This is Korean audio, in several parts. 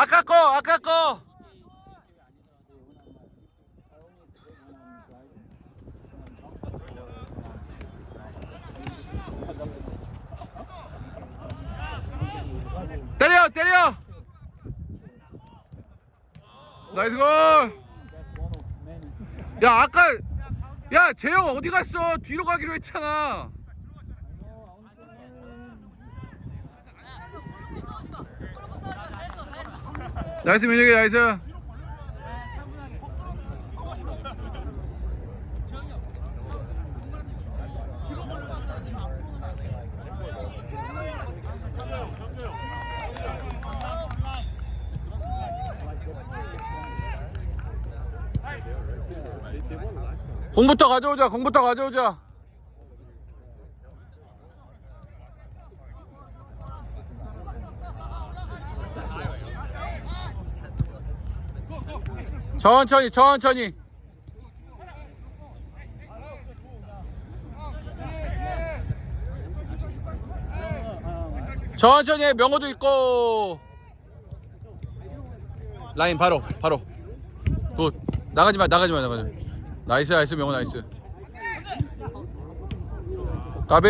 아까 거 아까 거. 때려 때려. 나이스 골야 아까 야 재영 어디 갔어? 뒤로 가기로 했잖아 나이스 민혁이 나이스. 공부터 가져오자 공부터 가져오자 천천히 천천히. 천천히 해, 명호도 있고. 라인 바로 바로. 굿. 나가지마 나가지마 나가지마. 나이스 나이스 명호 나이스. 까비.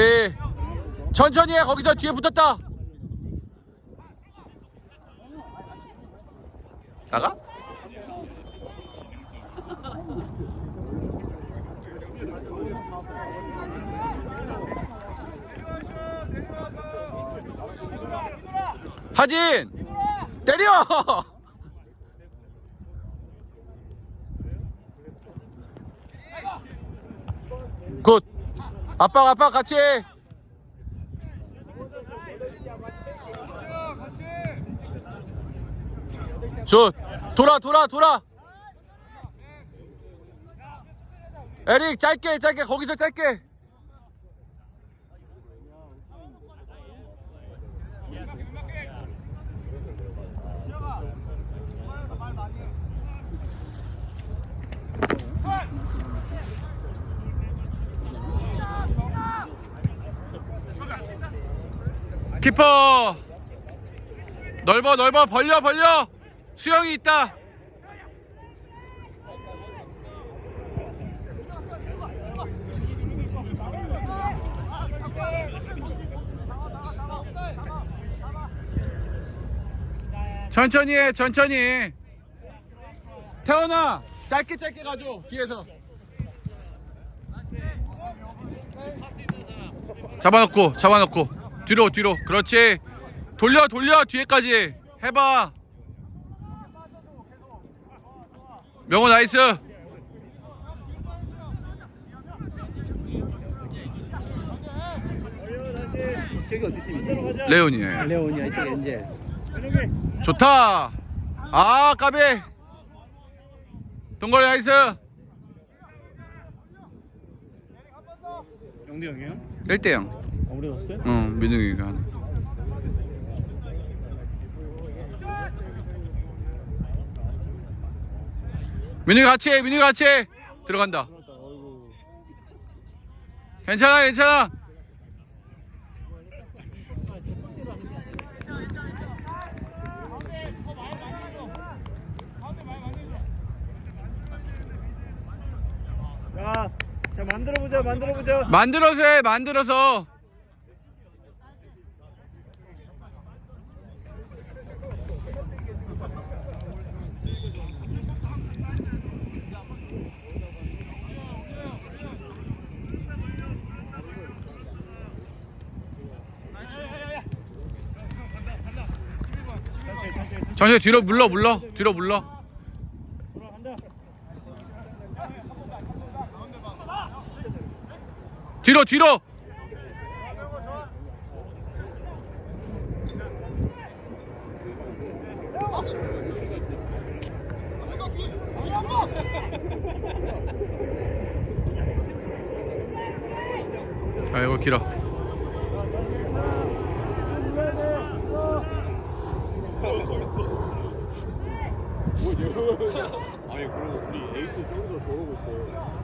천천히 해 거기서 뒤에 붙었다. 나가? 하진! 때려! 굿! 아빠 아빠 같이! 해. 굿 돌아 돌아 돌아! 에릭 짧게 짧게 거기서 짧게 키퍼! 넓어 넓어 벌려 벌려! 수영이 있다! 천천히 해 천천히! 태원아 짧게 짧게 가줘 뒤에서. 잡아놓고 잡아놓고 뒤로 뒤로. 그렇지. 돌려 돌려. 뒤에까지. 해봐. 명호 나이스. 저기 어디 팀이지? 레온이 레온이야 이쪽에 이제. 좋다. 아 까비. 동걸 나이스. 영대 형이요? 1대0 어, 우리 넣었어요? 응 민웅이가 하네. 민웅이 같이 해 민웅이 같이 해. 들어간다. 괜찮아 괜찮아. 자, 자 만들어보자 만들어보자. 만들어서 해 만들어서 전체 뒤로 물러 물러. 뒤로 물러. 뒤로 뒤로. 아이고 길어 아니 그리고 우리 에이스 저기서 저러고 있어.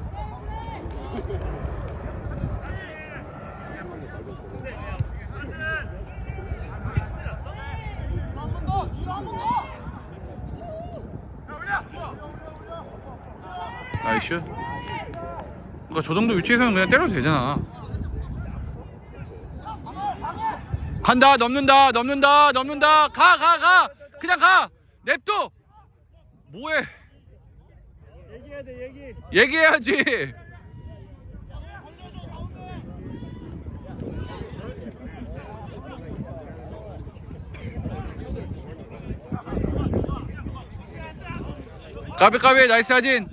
나이스. 그러니까 저 정도 위치에서는 그냥 때려도 되잖아. 간다, 넘는다, 넘는다, 넘는다. 가, 가, 가. 그냥 가. 냅둬. 뭐해? 얘기해야 돼 얘기. 얘기해야지. 까비 까비. 나이스 사진.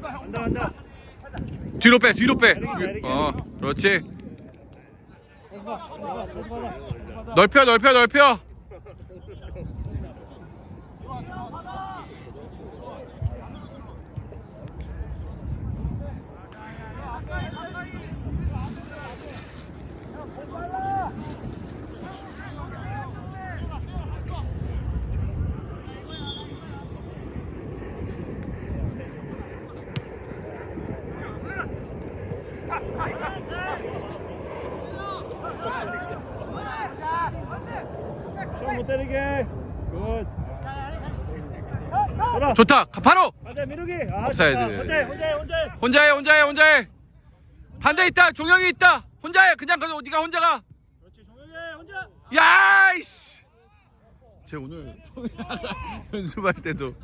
간다 간다. 뒤로 빼 뒤로 빼 어 그렇지. 봐 다시 봐라 넓혀 넓혀 넓혀 좀못 때리게 굿 돌아 좋다. 가- 바로. 가자 미루기. 아. 좋다. 혼자 해 혼자 해 혼자 해. 혼자해 혼자해 혼자해 반대 있다. 종영이 있다. 혼자해. 그냥 가서 네가 혼자 가? 그렇지 종영이 해 혼자. 야이씨. 쟤 오늘 연습할 때도.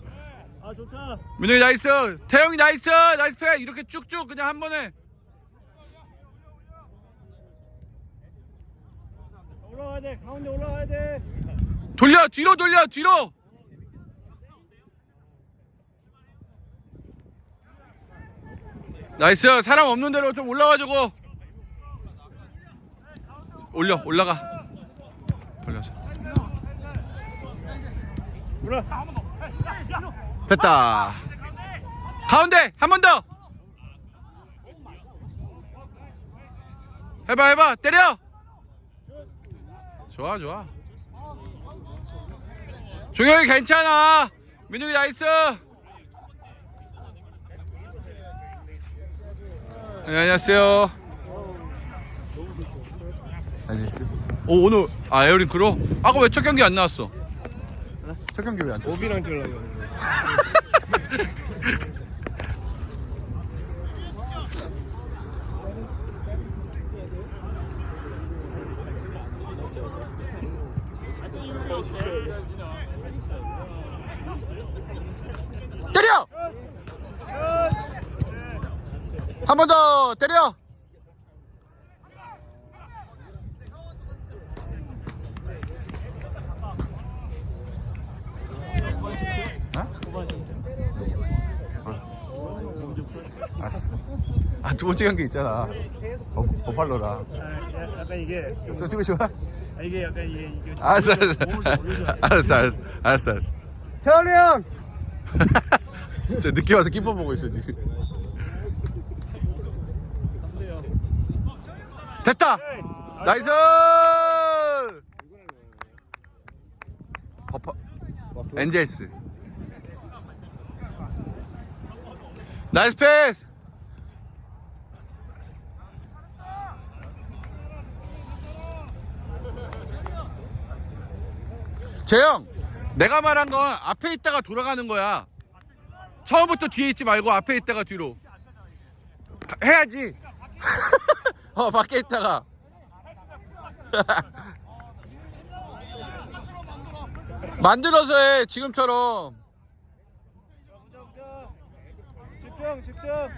아 좋다. 민호이 나이스. 태영이 나이스. 나이스 패. 이렇게 쭉쭉 그냥 한 번에. 올라가야 돼. 가운데 올라가야 돼. 돌려. 뒤로 돌려. 뒤로 나이스. 사람 없는 대로 좀 올라가지고. 올려 올라가. 올려서. 됐다. 가운데 한 번 더. 해봐 해봐. 때려. 좋아 좋아. 종혁이 괜찮아. 민욱이 나이스 네, 안녕하세요. 안녕하세요 오 오늘 아 에어링 크로 아까 왜 첫 경기 안 나왔어? 첫 경기 왜안 나왔어? 오비랑 뛰려고 때려! 한 번 더 때려! 알았어. 아, 두 번째 경기 있잖아. 버, 버팔로랑. 아, 약간 이게 좀 좀 찍으셔. 아, 이게 약간 이게 이게 알았어, 알았어. 알았어, 알았어. 알았어, 알았어. 태원이 형 진짜 늦게 와서 키퍼 보고 있어 지금. 됐다. 나이스. 버퍼. 엔젤스. 나이스 패스. 재영, 내가 말한 건 앞에 있다가 돌아가는 거야. 처음부터 뒤에 있지 말고 앞에 있다가 뒤로 가- 해야지. 어 밖에 있다가. 만들어서 해 지금처럼. 집중 집중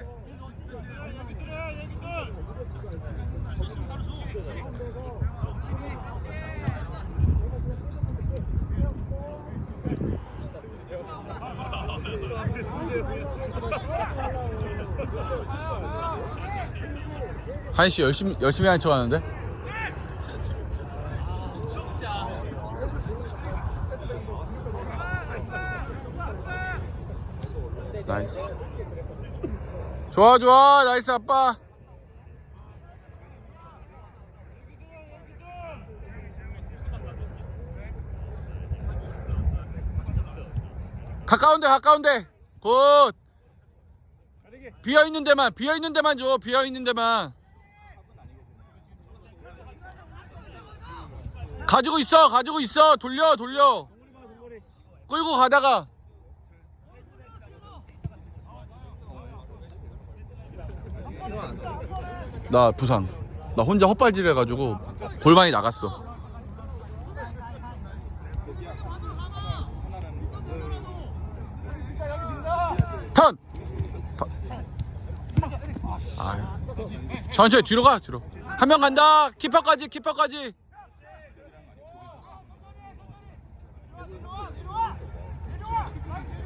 한씨 열심히 열심히 하는 척하는데. 나이스. 좋아 좋아 나이스 아빠. 가까운데 가까운데 굿 비어 있는 데만 비어 있는 데만 줘 비어 있는 데만. 가지고 있어 가지고 있어. 돌려 돌려. 끌고 가다가. 나 부상 나 혼자 헛발질 해가지고 골반이 나갔어. 천천히 뒤로 가, 뒤로. 한 명 간다! 키퍼까지, 키퍼까지!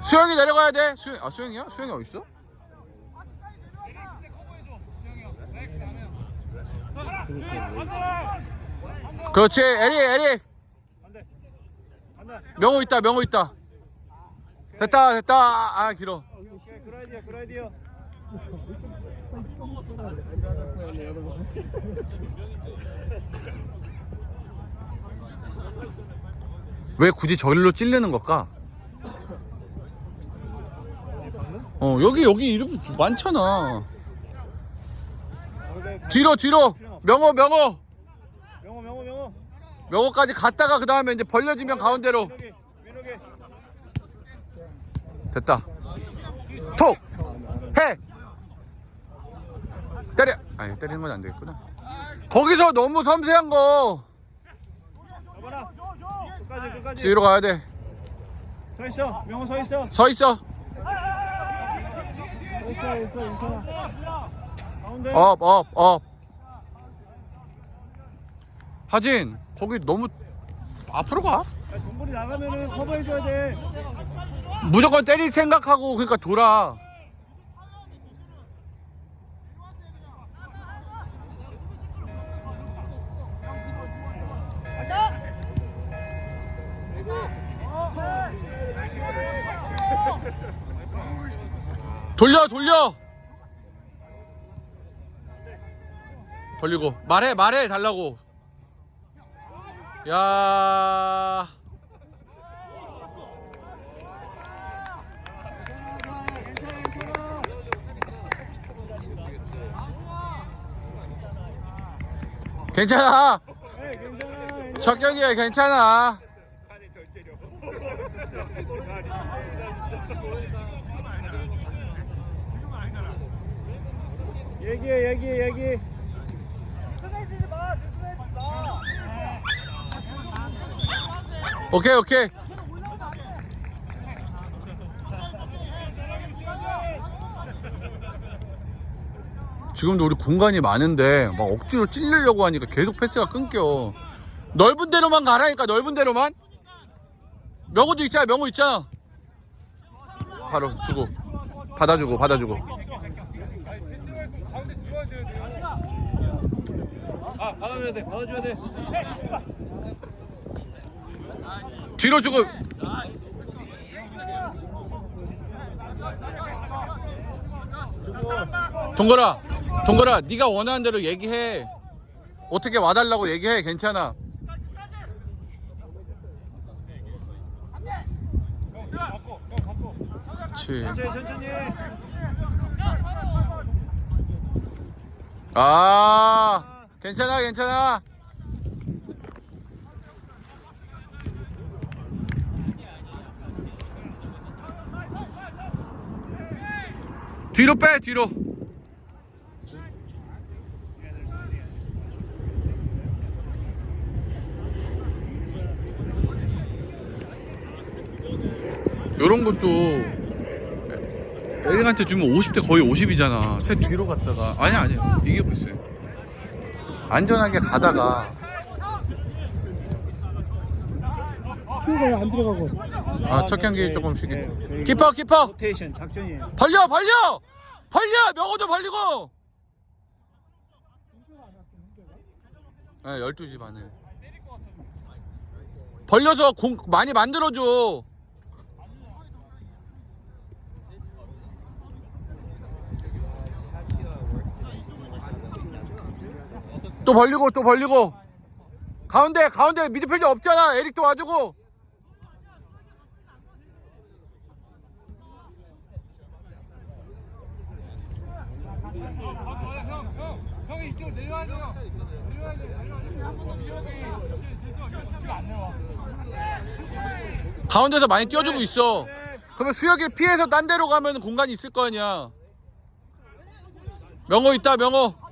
수영이 내려가야 돼. 수영, 아, 수영이야? 수영이 어딨어? 그렇지, 에리, 에리. 명호 있다, 명호 있다. 됐다, 됐다. 아, 길어. 오케이 그 아이디어 그 아이디어 왜 굳이 저길로 찔르는 걸까? 어, 여기, 여기 이름 많잖아. 뒤로, 뒤로. 명호, 명호. 명호 명호 명호 명호까지 갔다가 그 다음에 이제 벌려지면 가운데로. 됐다. 톡! 해! 때려! 아니, 때리는 건 안 되겠구나. 거기서 너무 섬세한 거. 잡아라 끝까지 끝까지 뒤로 가야 돼. 서 있어 명호 서 있어 서 있어. 서 있어 있어 가운데 업, 업, 업. 하진, 거기 너무 앞으로 가. 야, 정bol이 나가면은 커버해줘야 돼 무조건 때릴 생각하고 그러니까 돌아. 돌려 돌려! 벌리고. 말해 말해 달라고. 야. 괜찮아. 네, 괜찮아 적격이야 괜찮아 얘기해 얘기해 얘기. 오케이 오케이. 지금도 우리 공간이 많은데 막 억지로 찔리려고 하니까 계속 패스가 끊겨. 넓은 데로만 가라니까 넓은 데로만. 명호도 있잖아 명호 있잖아. 바로 주고 받아주고 받아주고 아 받아줘야 돼 받아줘야 돼. 뒤로 주고. 동거라 동거라 네가 원하는 대로 얘기해. 어떻게 와달라고 얘기해 괜찮아. 그렇지 천천히 천천히. 아 괜찮아 괜찮아 뒤로 빼 뒤로 요런 것도 에릭한테 주면 50대 거의 50이잖아. 쟤 뒤로 갔다가 아니야 아니야 이기고 있어요. 안전하게 가다가 키가 안 들어가고. 아 첫 경기 조금 쉬게. 네, 키퍼 키퍼 로테이션 작전이에요 벌려 벌려 벌려 명호도 벌리고. 네 12시 반에. 벌려서 공 많이 만들어줘. 또 벌리고 또 벌리고. 가운데 가운데 미드필더 없잖아. 에릭도 와주고. 가운데서 많이 띄워주고 있어. 그러면 수혁이 피해서 딴 데로 가면 공간이 있을 거 아니야. 명호 있다 명호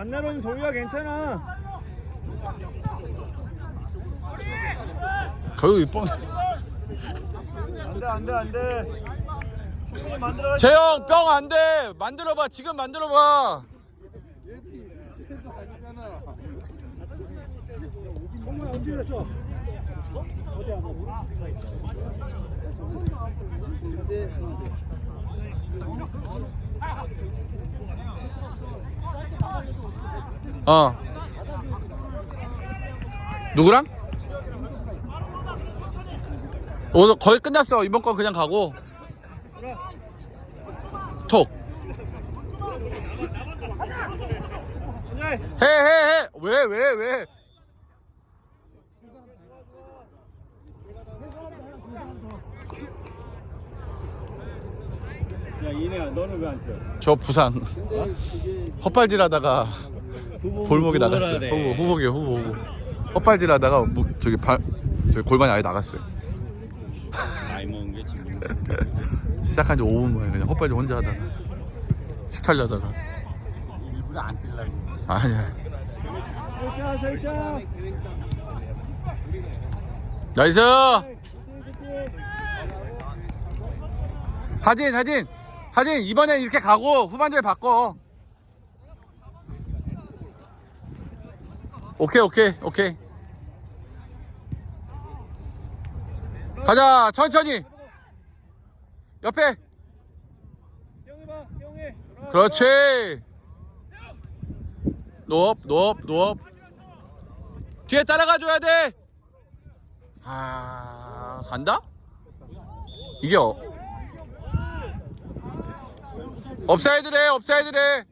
안 내려오면 동이가 괜찮아. 결국 이번 안돼 안돼 안돼. 충분히 만들어. 재영 뿅 안돼 만들어봐 지금 만들어봐? 어디 안? 어. 누구랑? 오늘 거의 끝났어. 이번 건 그냥 가고. 톡. 해 해 해. 왜 왜 왜? 야 이내야 너는 왜 안 뛰어? 저 부상 헛발질하다가 골목에 나갔어요. 후보 후보게 후보 후보. 헛발질하다가 뭐, 저기 발 저기 골반이 아예 나갔어요. 나이 먹은 게 지금. 시작한 지 5분 만에 그냥 헛발질 혼자 하다가 슈탈려다가 일부러 안 뛰려고. 아니야. 살짝 살짝. 나이스. 하진 하진 하진 이번엔 이렇게 가고 후반전에 바꿔. 오케이 오케이 오케이. 가자 천천히. 옆에. 그렇지. 노업, 노업, 노업. 뒤에 따라가 줘야 돼. 아, 간다? 이게 어. 업사이드래, 업사이드래.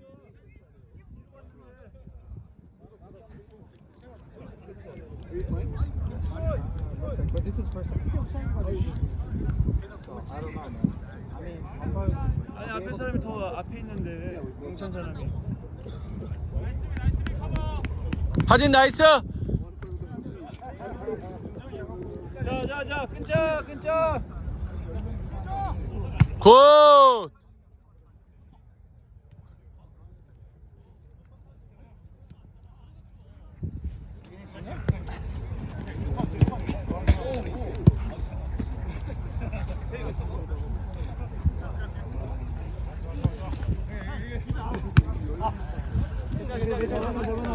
아니 앞에 사람이 더 앞에 있는데 공찬 사람이. 하진 나이스. 자자자 끊자 끊자. 굿.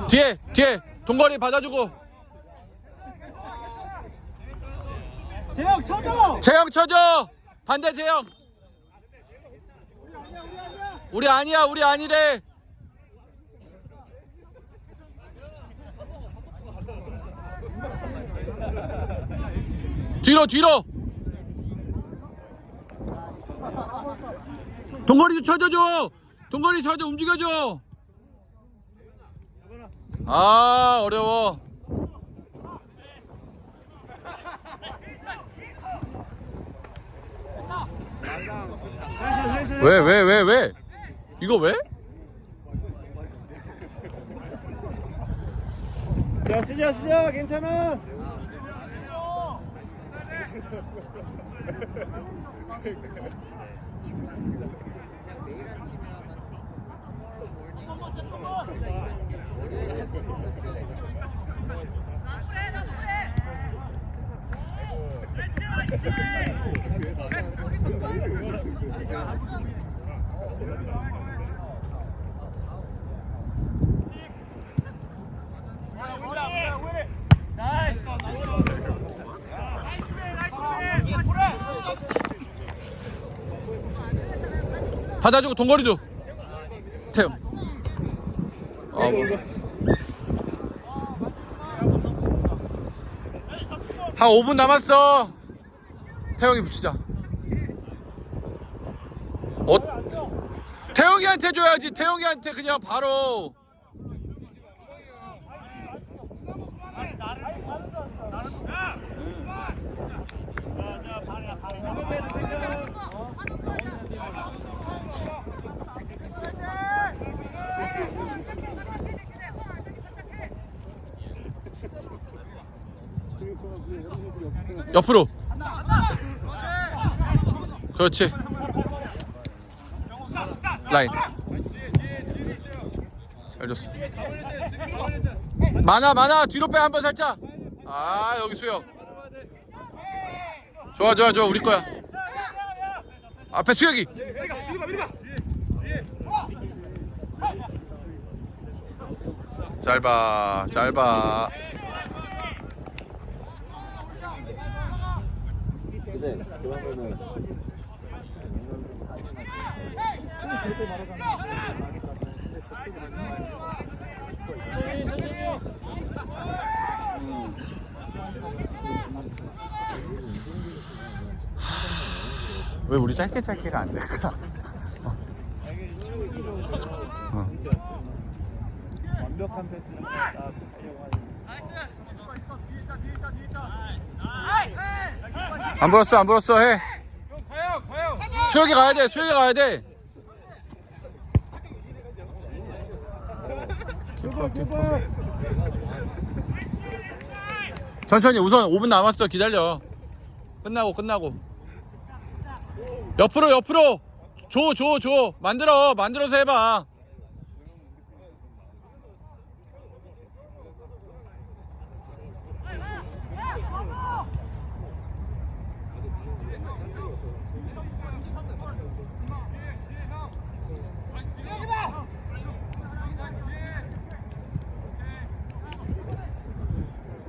뒤에 뒤에. 동거리 받아주고. 재영 쳐줘. 재영 쳐줘! 반대 재영. 우리 아니야 우리 아니래. 뒤로 뒤로. 동거리 좀 쳐줘줘. 동거리 쳐줘 움직여줘 아 어려워 왜 왜 왜 왜, 이거 왜? 자 쓰자 쓰자 괜찮아. 받아주고 동거리도 태영 아, 뭐. 한 5분 남았어. 태영이 붙이자. 어? 태영이한테 줘야지. 태영이한테 그냥 바로 옆으로. 그렇지. 라인. 잘 줬어. 많아 많아. 뒤로 빼 한번 살짝. 아 여기 수영. 좋아 좋아 좋아. 우리 거야. 앞에 수혁이. 짧아 짧아 근데 그러면은 그렇게 말하자면 왜 우리 짧게 짧게가 안 될까? 어. 완벽한 패스를 딱 하려고 하는 안 불었어 안 불었어 해. 수혁이 가야 돼 수혁이 가야 돼. 천천히 우선 5분 남았어. 기다려. 끝나고 끝나고 옆으로 옆으로. 줘 줘 줘. 만들어 만들어서 해봐.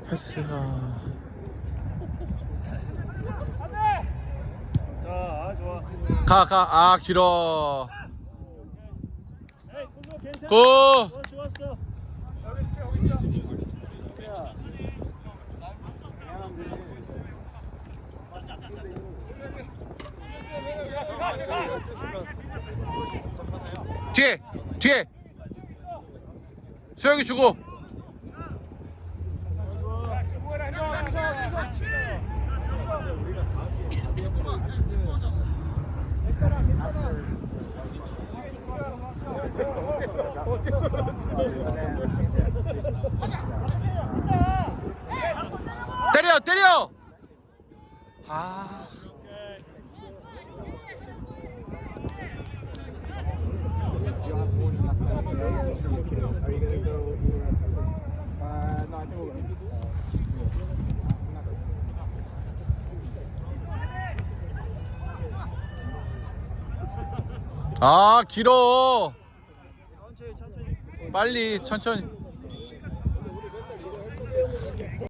패스가 자, 아, 좋아. 가 가 아 길어. 고. 뒤에 뒤에 수혁이 주고 때려 때려 아 아 길어. 빨리 천천히